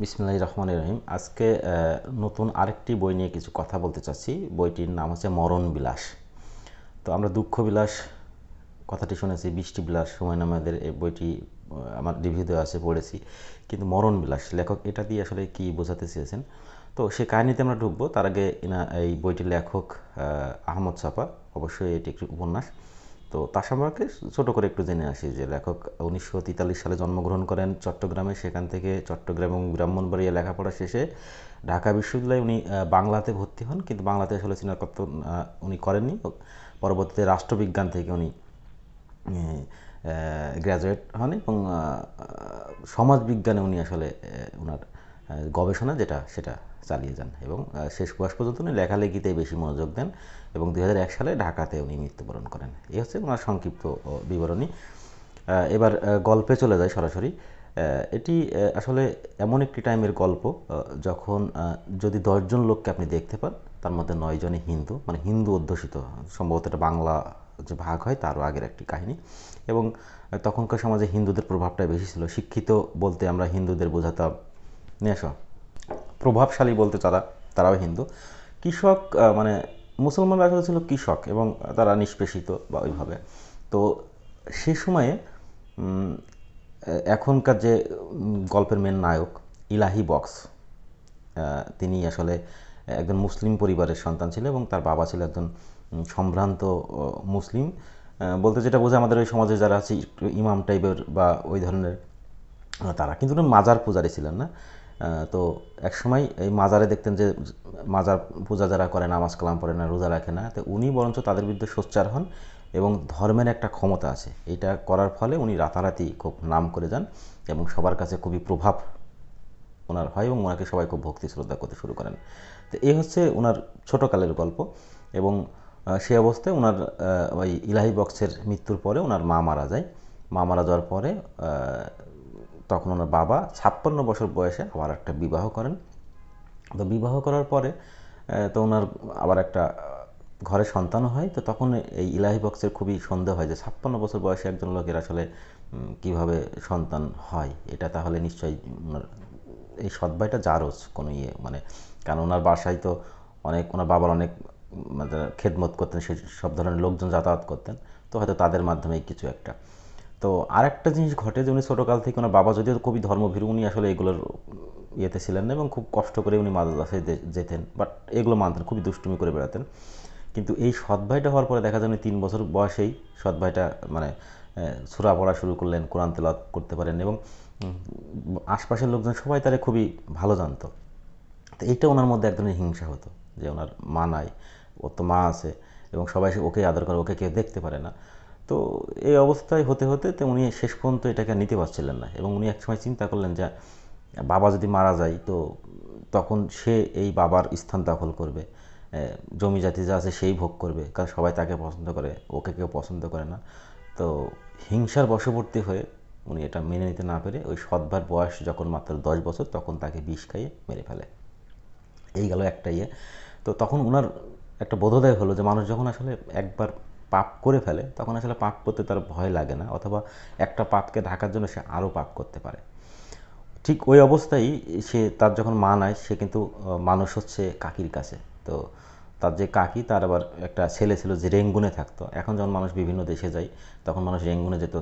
বিসমুল্লাহ রহমান রহিম। আজকে নতুন আরেকটি বই নিয়ে কিছু কথা বলতে চাচ্ছি। বইটির নাম হচ্ছে মরণ বিলাস। তো আমরা দুঃখ বিলাস, কথাটি শুনেছি, বৃষ্টি বিলাস, সময় আহমেদের এই বইটি আমার রিভিউতে আছে, পড়েছি। কিন্তু মরণ বিলাস, লেখক এটা দিয়ে আসলে কি বোঝাতে চেয়েছেন? তো সে কাহিনীতে আমরা ঢুকবো। তার আগে এই বইটির লেখক আহমদ ছাপা অবশ্যই এটি একটি উপন্যাস। তো তার সম্পর্কে ছোট করে একটু জেনে আসি যে লেখক উনিশশো তেতাল্লিশ সালে জন্মগ্রহণ করেন চট্টগ্রামে। সেখান থেকে চট্টগ্রাম এবং ব্রাহ্মণবাড়িয়া লেখাপড়া শেষে ঢাকা বিশ্ববিদ্যালয়ে উনি বাংলাতে ভর্তি হন। কিন্তু বাংলাতে আসলে স্নাতকত্ব আহ, উনি করেননি। পরবর্তীতে রাষ্ট্রবিজ্ঞান থেকে উনি গ্র্যাজুয়েট হন এবং সমাজবিজ্ঞানে উনি আসলে ওনার গবেষণা যেটা সেটা চালিয়ে যান এবং শেষ বয়স পর্যন্ত উনি লেখালেখিতে বেশি মনোযোগ দেন এবং দু হাজার এক সালে ঢাকাতে উনি মৃত্যুবরণ করেন। এই হচ্ছে ওনার সংক্ষিপ্ত বিবরণী। এবার গল্পে চলে যায় সরাসরি। এটি আসলে এমন একটি টাইমের গল্প যখন যদি দশজন লোককে আপনি দেখতে পান, তার মধ্যে নয়জনই হিন্দু মানে হিন্দু অধ্যুষিত। সম্ভবত এটা বাংলা যে ভাগ হয়, তারও আগের একটি কাহিনী। এবং তখনকার সমাজে হিন্দুদের প্রভাবটা বেশি ছিল। শিক্ষিত বলতে আমরা হিন্দুদের বোঝাতাম, নিয়ে প্রভাবশালী বলতে তারা, তারাও হিন্দু। কৃষক মানে মুসলমানরা আসলে ছিল কৃষক এবং তারা নিষ্পেষিত বা ওইভাবে। তো সে সময়ে এখনকার যে গল্পের মেন নায়ক ইলাহি বক্স তিনি আসলে একজন মুসলিম পরিবারের সন্তান ছিল এবং তার বাবা ছিল একজন সম্ভ্রান্ত মুসলিম। বলতে যেটা বোঝায় আমাদের ওই সমাজে যারা আছে ইমাম টাইপের বা ওই ধরনের, তারা। কিন্তু মাজার পূজারি ছিলেন না। তো একসময় এই মাজারে দেখতেন যে মাজার পূজা যারা করে, নামাজ কালাম পড়ে না, রোজা রাখে না, তো উনি বরঞ্চ তাদের বিরুদ্ধে সোচ্চার হন এবং ধর্মের একটা ক্ষমতা আছে। এটা করার ফলে উনি রাতারাতি খুব নাম করে যান এবং সবার কাছে খুবই প্রভাব ওনার হয় এবং ওনাকে সবাই খুব ভক্তি শ্রদ্ধা করতে শুরু করেন। তো এই হচ্ছে ওনার ছোটোকালের গল্প এবং সে অবস্থায় ওনার ওই ইলাহি বক্সের মৃত্যুর পরে ওনার মা মারা যায়। মা মারা যাওয়ার পরে তখন ওনার বাবা ছাপ্পান্ন বছর বয়সে আবার একটা বিবাহ করেন। তো বিবাহ করার পরে তো ওনার আবার একটা ঘরে সন্তানও হয়। তো তখন এই ইলাহি বক্সের খুবই সন্দেহ হয় যে ছাপ্পান্ন বছর বয়সে একজন লোকের আসলে কীভাবে সন্তান হয়? এটা তাহলে নিশ্চয়ই এই সদ্ভাইটা জারজ কোনো ইয়ে মানে কারণ ওনার বাসায় তো অনেক, ওনার বাবার অনেক মানে খেদমত করতেন সেই সব ধরনের লোকজন যাতায়াত করতেন। তো হয়তো তাদের মাধ্যমে কিছু একটা। তো আরেকটা জিনিস ঘটে যে উনি ছোটোকাল থেকে ওনার বাবা যদিও খুবই ধর্মভীরু, উনি আসলে এগুলোর ইয়েতে ছিলেন না এবং খুব কষ্ট করে উনি মাদ্রাসায় যেতেন। বাট এগুলো মানতেন, খুবই দুষ্টুমি করে বেড়াতেন। কিন্তু এই সৎ ভাইটা হওয়ার পরে দেখা যায় উনি তিন বছর বয়সেই সৎ ভাইটা মানে সুরা পড়া শুরু করলেন, কোরআন তেলাওয়াত করতে পারেন এবং আশপাশের লোকজন সবাই তারে খুবই ভালো জানতো। তো এইটা ওনার মধ্যে এক ধরনের হিংসা হতো যে ওনার মা নাই ওর তো মা আছে এবং সবাই ওকে আদর করে, ওকে কেউ দেখতে পারে না। তো এই অবস্থায় হতে হতে তো উনি শেষ পর্যন্ত এটাকে নিতে পারছিলেন না এবং উনি একসময় চিন্তা করলেন যে, বাবা যদি মারা যায় তো তখন সে এই বাবার স্থান দখল করবে। জমি জাতি যা আছে সেই ভোগ করবে। কারণ সবাই তাকে পছন্দ করে, ওকে কেউ পছন্দ করে না। তো হিংসার বশবর্তী হয়ে উনি এটা মেনে নিতে না পেরে ওই সৎবার বয়স যখন মাত্র দশ বছর তখন তাকে বিষ খাইয়ে মেরে ফেলে। এই গেল একটা ইয়ে। তো তখন ওনার একটা বোধোদয় হলো যে, মানুষ যখন আসলে একবার পাপ করে ফেলে, তখন আসলে পাপ করতে তার ভয় লাগে না, অথবা একটা পাপকে ঢাকার জন্য সে আরও পাপ করতে পারে। ঠিক ওই অবস্থায় সে, তার যখন মা নাই, সে কিন্তু মানুষ হচ্ছে কাকির কাছে। তো তার যে কাকি, তার আবার একটা ছেলে ছিল যে রেঙ্গুনে থাকতো। এখন যখন মানুষ বিভিন্ন দেশে যায়, তখন মানুষ রেঙ্গুনে যেত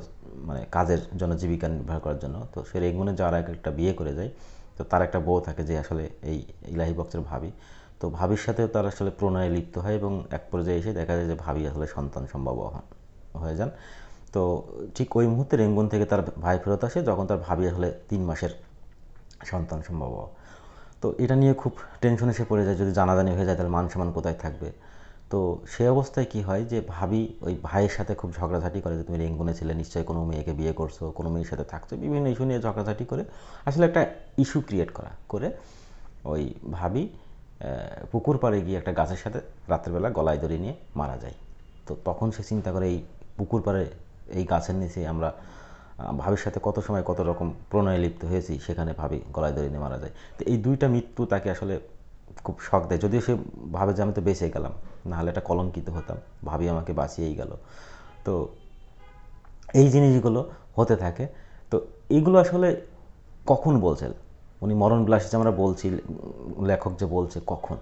মানে কাজের জন্য, জীবিকা নির্বাহ করার জন্য। তো সে রেঙ্গুনে যাওয়ার আগে একটা বিয়ে করে যায়। তো তার একটা বউ থাকে যে আসলে এই ইলাহি বক্সের ভাবি। তো ভাবির সাথেও তার আসলে প্রণয়ে লিপ্ত হয় এবং এক পর্যায়ে এসে দেখা যায় যে ভাবি আসলে সন্তান সম্ভব হন হয়ে যান। তো ঠিক ওই মুহূর্তে রেঙ্গুন থেকে তার ভাই ফেরত আসে, যখন তার ভাবি আসলে তিন মাসের সন্তান সম্ভব। তো এটা নিয়ে খুব টেনশনে সে পড়ে যায়, যদি জানাজানি হয়ে যায় তাহলে মান সম্মান কোথায় থাকবে? তো সে অবস্থায় কি হয় যে ভাবি ওই ভাইয়ের সাথে খুব ঝগড়াঝাটি করে যে তুমি রেঙ্গুনে ছিলে, নিশ্চয়ই কোনো মেয়েকে বিয়ে করছ, কোনো মেয়ের সাথে থাকছো, বিভিন্ন ইস্যু নিয়ে ঝগড়াঝাটি করে। আসলে একটা ইস্যু ক্রিয়েট করা, করে ওই ভাবি পুকুর পাড়ে গিয়ে একটা গাছের সাথে রাত্রেবেলা গলায় দড়ি নিয়ে মারা যায়। তো তখন সে চিন্তা করে এই পুকুর পাড়ে এই গাছের নিচে আমরা ভাবির সাথে কত সময় কত রকম প্রণয়ে লিপ্ত হয়েছি, সেখানে ভাবি গলায় দড়ি নিয়ে মারা যায়। তো এই দুইটা মৃত্যু তাকে আসলে খুব শখ দেয়। যদিও সে ভাবে যে আমি তো বেঁচে গেলাম, নাহলে এটা কলঙ্কিত হতাম, ভাবি আমাকে বাঁচিয়েই গেল। তো এই জিনিসগুলো হতে থাকে। তো এগুলো আসলে কখন বলছে উনি মরণ বিলাসী যে আমরা বলছি, লেখক যে বলছে কখন,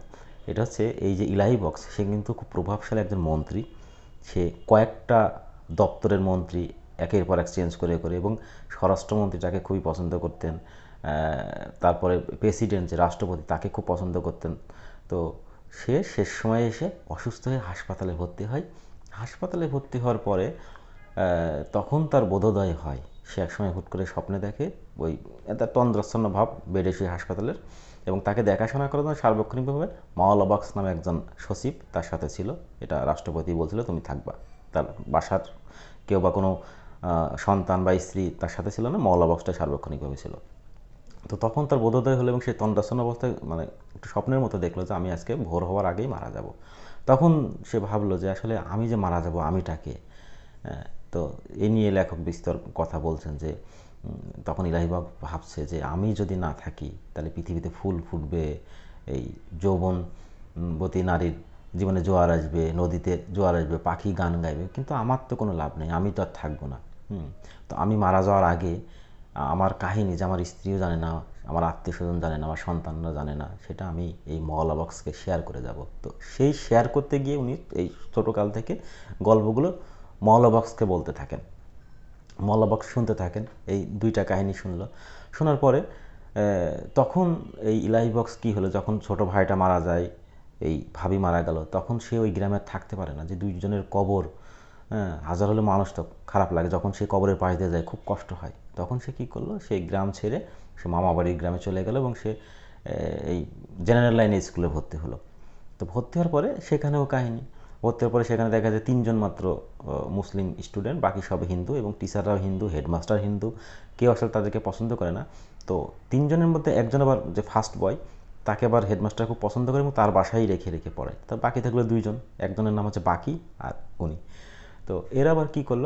এটা হচ্ছে এই যে ইলাহি বক্স, সে কিন্তু খুব প্রভাবশালী একজন মন্ত্রী। সে কয়েকটা দপ্তরের মন্ত্রী একের পর এক চেঞ্জ করে করে এবং স্বরাষ্ট্রমন্ত্রী তাকে খুবই পছন্দ করতেন তারপরে প্রেসিডেন্ট যে রাষ্ট্রপতি, তাকে খুব পছন্দ করতেন। তো সে শেষ সময়ে এসে অসুস্থ হয়ে হাসপাতালে ভর্তি হয়। হাসপাতালে ভর্তি হওয়ার পরে তখন তার বোধোদয় হয় সে একসময় হুট করে স্বপ্নে দেখে, ওই একটা তন্দ্রাচ্ছন্ন ভাব বেডে শুয়ে হাসপাতালের এবং তাকে দেখাশোনা করার জন্য সার্বক্ষণিকভাবে মাওলাবাক্স নামে একজন সচিব তার সাথে ছিল। এটা রাষ্ট্রপতি বলছিল, তুমি থাকবা। তার বাসার কেউ বা কোনো সন্তান বা স্ত্রী তার সাথে ছিল না, মাওলাবাক্সটা সার্বক্ষণিকভাবে ছিল। তো তখন তার বোধোদয় হলো এবং সে তন্দ্রাচ্ছন্ন অবস্থায় মানে একটু স্বপ্নের মতো দেখল যে, আমি আজকে ভোর হওয়ার আগেই মারা যাব। তখন সে ভাবলো যে, আসলে আমি যে মারা যাব আমিটাকে তো এ নিয়ে লেখক বিস্তর কথা বলছেন যে তখন ইলাহিবাগ ভাবছে যে, আমি যদি না থাকি, তাহলে পৃথিবীতে ফুল ফুটবে, এই যৌবনবতী নারীর জীবনে জোয়ার আসবে, নদীতে জোয়ার আসবে, পাখি গান গাইবে, কিন্তু আমার তো কোনো লাভ নেই, আমি তো আর থাকব না। হুম, তো আমি মারা যাওয়ার আগে, আমার কাহিনী যে আমার স্ত্রীও জানে না, আমার আত্মীয় স্বজন জানে না, আমার সন্তানরা জানে না, সেটা আমি এই মহলা বক্সকে শেয়ার করে যাব। তো সেই শেয়ার করতে গিয়ে উনি এই ছোটোকাল থেকে গল্পগুলো মহলা বক্সকে বলতে থাকেন। মলবক্স শুনতে থাকেন। এই দুইটা কাহিনী শুনলো। শোনার পরে তখন এই ইলাহি বক্স কী হলো? যখন ছোট ভাইটা মারা যায়, এই ভাবি মারা গেল, তখন সে ওই গ্রামে থাকতে পারে না। যে দুইজনের কবর হাজার হলে মানুষ তো খারাপ লাগে। যখন সে কবরের পাশ দিয়ে যায়, খুব কষ্ট হয়। তখন সে কী করল? সেই গ্রাম ছেড়ে সে মামা বাড়ির গ্রামে চলে গেল এবং সে এই জেনারেল লাইনে স্কুলে ভর্তি হলো। তো ভর্তি হওয়ার পরে সেখানেও কাহিনী। ভর্তি হওয়ার পরে সেখানে দেখা যায় তিনজন মাত্র মুসলিম স্টুডেন্ট, বাকি সব হিন্দু এবং টিচাররাও হিন্দু, হেডমাস্টার হিন্দু, কেউ আসলে তাদেরকে পছন্দ করে না। তো তিনজনের মধ্যে একজন আবার যে ফার্স্ট বয় তাকে আবার হেডমাস্টার খুব পছন্দ করে এবং তার বাসায় রেখে রেখে পড়ায় তো বাকি থাকল দুইজন, একজনের নাম হচ্ছে বাকি আর উনি। তো এরা আবার কী করল?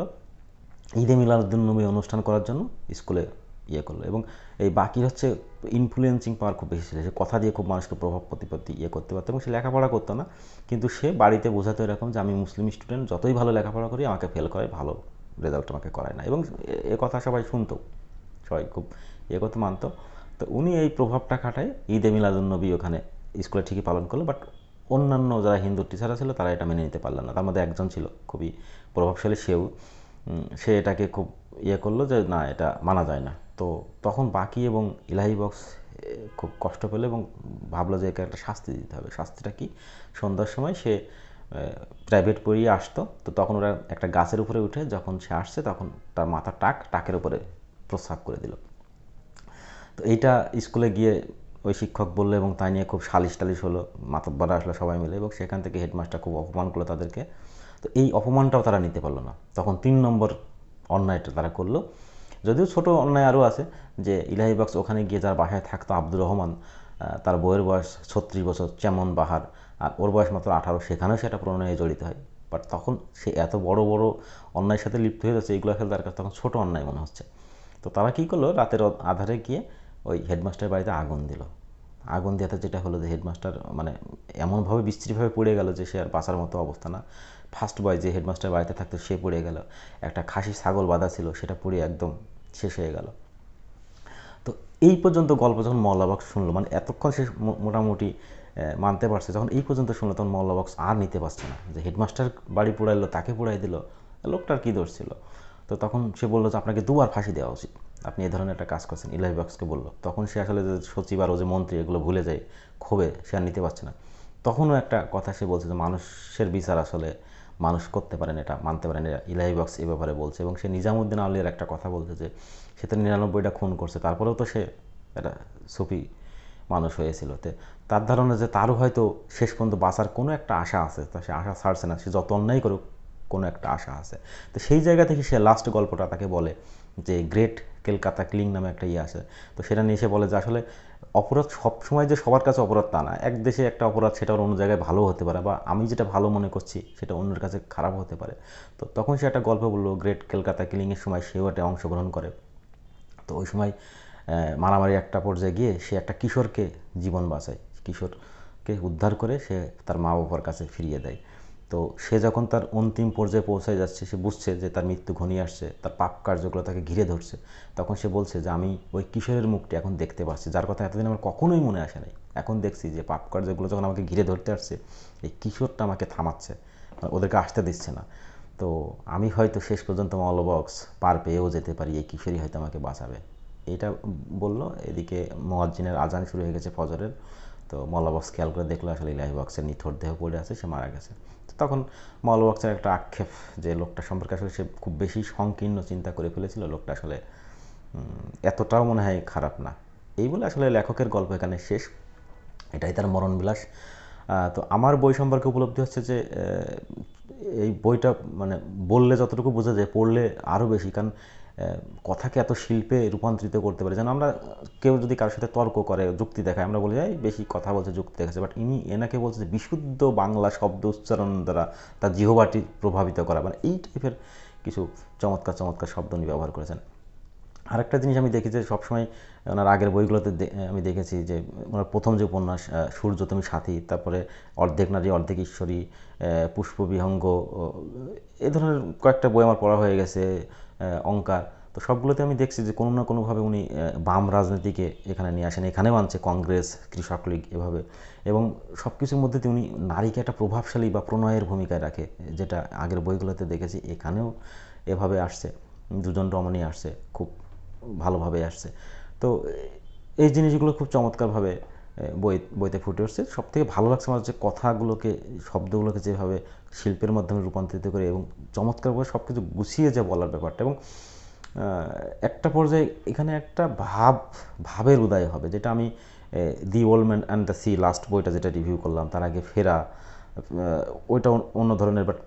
ঈদে মিলাদুন্নবী অনুষ্ঠান করার জন্য স্কুলে ইয়ে করল। এবং এই বাকির হচ্ছে ইনফ্লুয়েন্সিং পাওয়ার খুব বেশি ছিল। সে কথা দিয়ে খুব মানুষকে প্রভাব প্রতিপত্তি ইয়ে করতে পারতো এবং সে লেখাপড়া করতো না। কিন্তু সে বাড়িতে বোঝাতো এরকম যে, আমি মুসলিম স্টুডেন্ট যতই ভালো লেখাপড়া করি, আমাকে ফেল করে, ভালো রেজাল্ট আমাকে করায় না। এবং এ কথা সবাই শুনতো। সবাই খুব ইয়ে করতে, মানতো। তো উনি এই প্রভাবটা খাটায় ঈদে মিলাদুন্নবী ওখানে স্কুলে ঠিকই পালন করল বাট অন্যান্য যারা হিন্দু টিচাররা ছিল, তারা এটা মেনে নিতে পারলেন না। তার মধ্যে একজন ছিল, খুবই প্রভাবশালী, সেও। সে এটাকে খুব ইয়ে করল যে, না, এটা মানা যায় না। তো তখন বাকি এবং ইলাহি বক্স খুব কষ্ট পেল এবং ভাবলো যে একে একটা শাস্তি দিতে হবে। শাস্তিটা কি? সন্ধ্যার সময় সে প্রাইভেট পড়িয়ে আসতো। তো তখন ওরা একটা গাছের উপরে উঠে যখন সে আসছে তখন তার মাথা টাক, টাকের উপরে প্রস্রাব করে দিল। তো এইটা স্কুলে গিয়ে ওই শিক্ষক বলল এবং তাই নিয়ে খুব সালিশ টালিশ হলো, মাতব্বরা আসলো সবাই মিলে এবং সেখান থেকে হেডমাস্টার খুব অপমান করল তাদেরকে। তো এই অপমানটাও তারা নিতে পারল না। তখন তিন নম্বর অন্যায়টা তারা করল। যদিও ছোট অন্যায় আরও আছে যে ইলাহি বক্স ওখানে গিয়ে যার বাসায় থাকতো আব্দুর রহমান তার বইয়ের বয়স ছত্রিশ বছর, চেমন বাহার, আর ওর বয়স মাত্র আঠারো, সেখানেও সেটা প্রণয়ে জড়িত হয়। বাট তখন সে এত বড় বড় অন্যায়ের সাথে লিপ্ত হয়ে যাচ্ছে, এগুলো আসলে তার কাছে তখন ছোটো অন্যায় মনে হচ্ছে। তো তারা কী করল? রাতের আধারে গিয়ে ওই হেডমাস্টার বাড়িতে আগুন দিল। আগুন দেওয়াতে যেটা হলো যে হেডমাস্টার মানে এমনভাবে বিস্তৃতভাবে পড়ে গেল যে সে আর বাঁচার মতো অবস্থা না। ফার্স্ট বয় যে হেডমাস্টার বাড়িতে থাকতো সে পড়ে গেল। একটা খাসি ছাগল বাঁধা ছিল, সেটা পড়ে একদম শেষ হয়ে গেল। তো এই পর্যন্ত গল্প যখন মল্লাবক্স শুনলো মানে এতক্ষণ সে মোটামুটি মানতে পারছে, যখন এই পর্যন্ত শুনলো, তখন মল্লাবক্স আর নিতে পারছে না। যে হেডমাস্টার বাড়ি পোড়াইলো, তাকে পোড়াই দিল, লোকটার কী দোষ ছিল? তো তখন সে বলল যে, আপনাকে দুবার ফাঁসি দেওয়া উচিত। আপনি এই ধরনের একটা কাজ করছেন। ইলাহি বক্সকে বলল। তখন সে আসলে যে সচিব আর ও যে মন্ত্রী, এগুলো ভুলে যায়, ক্ষোভে সে আর নিতে পারছে না। তখনও একটা কথা সে বলছে যে, মানুষের বিচার আসলে মানুষ করতে পারেন, এটা মানতে পারেন। এটা ইলাহি বক্স এ ব্যাপারে বলছে এবং সে নিজামুদ্দিন আলিয়ার একটা কথা বলছে যে, সে তো নিরানব্বইটা খুন করছে, তারপরেও তো সে একটা সুফি মানুষ হয়েছিল। তে তার ধারণা যে তারও হয়তো শেষ পর্যন্ত বাঁচার কোনো একটা আশা আছে, তা সে আশা ছাড়ছে না, সে যত অন্যায় করুক, কোনো একটা আশা আছে। তো সেই জায়গা থেকে সে লাস্ট গল্পটা তাকে বলে যে গ্রেট কেলকাতা ক্লিং নামে একটা ইয়ে আছে। তো সেটা নিয়ে এসে বলে যে আসলে অপরাধ সব সময় যে সবার কাছে অপরাধ তা না, এক দেশে একটা অপরাধ সেটা অন্য জায়গায় ভালো হতে পারে বা আমি যেটা ভালো মনে করছি সেটা অন্যের কাছে খারাপ হতে পারে। তো তখন সে একটা গল্প বলল গ্রেট কেলকাতা কিলিংয়ের সময় সেও একটা অংশগ্রহণ করে। তো ওই সময় মারামারি একটা পর্যায়ে গিয়ে সে একটা কিশোরকে জীবন বাঁচায়। কিশোরকে উদ্ধার করে সে তার মা বাবার কাছে ফিরিয়ে দেয়। তো সে যখন তার অন্তিম পর্যায়ে পৌঁছায় যাচ্ছে, সে বুঝছে যে তার মৃত্যু ঘনিয়ে আসছে, তার পাপ কার্যগুলো তাকে ঘিরে ধরছে। তখন সে বলছে যে, আমি ওই কিশোরের মুখটি এখন দেখতে পাচ্ছি। যার কথা এতদিন আমার কখনোই মনে আসে নাই। এখন দেখছি যে পাপ কার্যগুলো যখন আমাকে ঘিরে ধরতে আসছে, এই কিশোরটা আমাকে থামাচ্ছে ওদেরকে আসতে দিচ্ছে না। তো আমি হয়তো শেষ পর্যন্ত মলবক্স পার পেয়েও যেতে পারি, এই কিশোরই হয়তো আমাকে বাঁচাবে। এটা বলল। এদিকে মোয়াজ্জিনের আজান শুরু হয়ে গেছে ফজরের। তো মলাবক্স খেয়াল করে দেখল আসলে ইলাহি বক্সের নিথর দেহ পড়ে আছে, সে মারা গেছে। তো তখন মলবক্সের একটা আক্ষেপ যে লোকটা সম্পর্কে আসলে সে খুব বেশি সংকীর্ণ চিন্তা করে ফেলেছিল, লোকটা আসলে এতটাও মনে হয় খারাপ না। এই বলে আসলে লেখকের গল্প এখানে শেষ। এটাই তার মরণবিলাস। তো আমার বই সম্পর্কে উপলব্ধি হচ্ছে যে এই বইটা মানে বললে যতটুকু বোঝা যায়, পড়লে আরও বেশি। কারণ কথাকে এত শিল্পে রূপান্তরিত করতে পারে। যেন আমরা, কেউ যদি কারোর সাথে তর্ক করে, যুক্তি দেখায়, আমরা বলে যাই বেশি কথা বলছে, যুক্তি দেখাচ্ছে। বাট ইনি, এনাকে বলছে যে, বিশুদ্ধ বাংলা শব্দ উচ্চারণ দ্বারা তার জিহবাটি প্রভাবিত করা। মানে এই টাইপের কিছু চমৎকার চমৎকার শব্দ উনি ব্যবহার করেছেন। আরেকটা জিনিস আমি দেখি যে সবসময় ওনার আগের বইগুলোতে আমি দেখেছি, যে ওনার প্রথম যে উপন্যাস সূর্য তুমি সাথী তারপরে অর্ধেক নারী, অর্ধেক ঈশ্বরী পুষ্পবিহঙ্গ এ ধরনের কয়েকটা বই আমার পড়া হয়ে গেছে। অঙ্কার। তো সবগুলোতে আমি দেখছি যে কোনো না কোনোভাবে উনি বাম রাজনীতিকে এখানে নিয়ে আসেন। এখানেও আনছে কংগ্রেস, কৃষক লীগ এভাবে। এবং সব কিছুর মধ্যে উনি নারীকে একটা প্রভাবশালী বা প্রণয়ের ভূমিকায় রাখে, যেটা আগের বইগুলোতে দেখেছি। এখানেও এভাবে আসছে। দুজন রমণী আসছে, খুব ভালোভাবে আসছে। তো এই জিনিসগুলো খুব চমৎকারভাবে বই, বইতে ফুটে উঠছে। সব থেকে ভালো লাগছে আমার যে কথাগুলোকে, শব্দগুলোকে যেভাবে শিল্পের মাধ্যমে রূপান্তরিত করে এবং চমৎকারভাবে সব কিছু গুছিয়ে যে বলার ব্যাপারটা। এবং একটা পর্যায়ে এখানে একটা ভাব, ভাবের উদয় হবে, যেটা আমি the old man and the sea last বইটা যেটা রিভিউ করলাম, তার আগে ফেরা ওইটা অন্য ধরনের বাট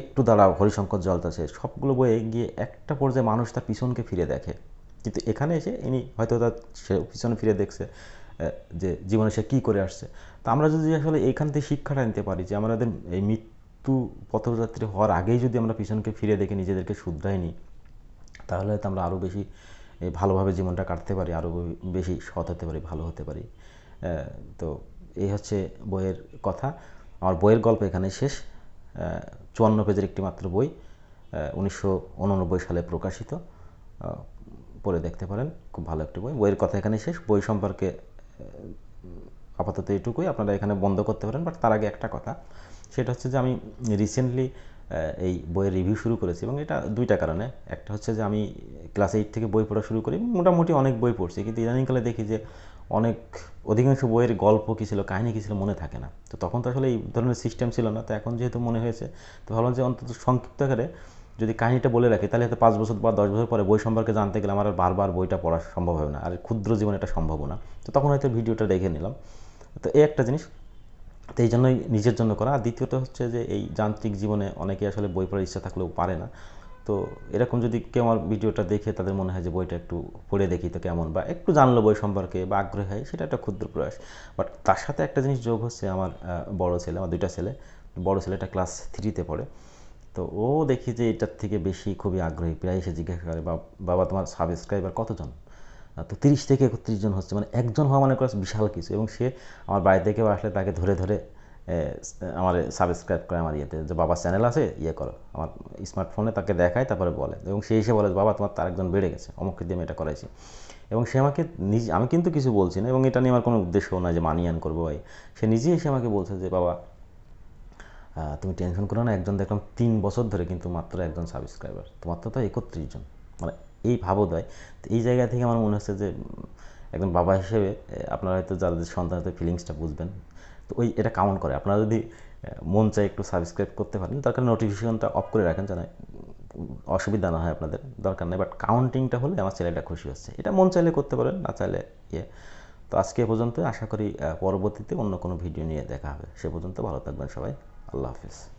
একটু দ্বারা হরিশঙ্কর জলতাছে সবগুলো বইয়ে গিয়ে একটা পর্যায়ে মানুষ তার পিছনকে ফিরে দেখে। কিন্তু এখানে এসে ইনি হয়তো তার পিছনে ফিরে দেখছে। যে জীবনে সে কী করে আসছে। তো আমরা যদি আসলে এইখান থেকে শিক্ষাটা নিতে পারি যে আমাদের এই মৃত্যু পথযাত্রী হওয়ার আগেই যদি আমরা পিছনকে ফিরে দেখে নিজেদেরকে শুধরাই নিই, তাহলে হয়তো আমরা আরও বেশি ভালোভাবে জীবনটা কাটতে পারি আরও বেশি সৎ হতে পারি, ভালো হতে পারি। তো এই হচ্ছে বইয়ের কথা। আমার বইয়ের গল্প এখানে শেষ। চুয়ান্ন পেজের একটি মাত্র বই উনিশশো উননব্বই সালে প্রকাশিত। পড়ে দেখতে পারেন, খুব ভালো একটি বই। বইয়ের কথা এখানে শেষ। বই সম্পর্কে আপাতত এইটুকুই আপনারা এখানে বন্ধ করতে পারেন বাট তার আগে একটা কথা। সেটা হচ্ছে যে আমি রিসেন্টলি এই বইয়ের রিভিউ শুরু করেছি এবং এটা দুইটা কারণে। একটা হচ্ছে যে আমি ক্লাস এইট থেকে বই পড়া শুরু করি, মোটামুটি অনেক বই পড়ছি, কিন্তু ইদানিংকালে দেখি যে অনেক, অধিকাংশ বইয়ের গল্প কী ছিল, কাহিনী কী ছিল মনে থাকে না। তো তখন তো আসলে এই ধরনের সিস্টেম ছিল না। তো এখন যেহেতু মনে হয়েছে, তো ভাবলাম যে অন্তত সংক্ষিপ্ত আকারে যদি কাহিনিটা বলে রাখি, তাহলে হয়তো পাঁচ বছর বা দশ বছর পরে বই সম্পর্কে জানতে গেলে আমার আর বারবার বইটা পড়া সম্ভব হবে না। আর ক্ষুদ্র জীবনে এটা সম্ভব না। তো তখন হয়তো ভিডিওটা দেখে নিলাম। তো এই একটা জিনিস। তো এই জন্যই নিজের জন্য করা। আর দ্বিতীয়ত হচ্ছে যে এই যান্ত্রিক জীবনে অনেকে আসলে বই পড়ার ইচ্ছা থাকলেও পারে না। তো এরকম যদি কেউ আমার ভিডিওটা দেখে তাদের মনে হয় যে বইটা একটু পড়ে দেখি তো কেমন? বা একটু জানলো বই সম্পর্কে বা আগ্রহী হয়, সেটা একটা ক্ষুদ্র প্রয়াস। বাট তার সাথে একটা জিনিস যোগ হচ্ছে আমার বড় ছেলে, আমার দুইটা ছেলে। বড় ছেলেটা ক্লাস থ্রিতে পড়ে। তো ও দেখি যে এটার থেকে বেশি খুবই আগ্রহী। প্রায় এসে জিজ্ঞাসা করে, বাবা তোমার সাবস্ক্রাইবার কতজন? তো তিরিশ থেকে একত্রিশ জন হচ্ছে। মানে একজন হওয়া মানে করে বিশাল কিছু। এবং সে আমার বাড়ি থেকে আসলে তাকে ধরে ধরে আমার সাবস্ক্রাইব করে আমার ইয়েতে। যে বাবার চ্যানেল আছে? ইয়ে করো। আমার স্মার্টফোনে তাকে দেখায়, তারপরে বলে। এবং সে এসে বলে বাবা, তোমার তার একজন বেড়ে গেছে। অমুককে দিয়ে আমি এটা করাইছি। এবং সে আমাকে নিজে, আমি কিন্তু কিছু বলছি না। এবং এটা নিয়ে আমার কোনো উদ্দেশ্য নয় যে মানিয়ান করব ভাই। সে নিজেই এসে আমাকে বলছে যে, বাবা তুমি টেনশন করো না, একজন দেখলাম তিন বছর ধরে কিন্তু মাত্র একজন সাবস্ক্রাইবার তোমার তো একত্রিশ জন। মানে এই ভাবোদয়, তো এই জায়গা থেকে আমার মনে হচ্ছে যে একজন বাবা হিসেবে আপনারা হয়তো যাদের সন্তান হয়তো ফিলিংসটা বুঝবেন। তো ওই এটা কাউন্ট করে, আপনারা যদি মন চাই একটু সাবস্ক্রাইব করতে পারেন, দরকার নোটিফিকেশনটা অফ করে রাখেন, যেন অসুবিধা না হয় আপনাদের, দরকার নেই। বাট কাউন্টিংটা হলে আমার ছেলেটা খুশি হচ্ছে। এটা মন চাইলে করতে পারেন, না চাইলে ইয়ে। তো আজকে পর্যন্ত, আশা করি পরবর্তীতে অন্য কোনো ভিডিও নিয়ে দেখা হবে। সে পর্যন্ত ভালো থাকবেন সবাই। আল্লাহ হাফিজ।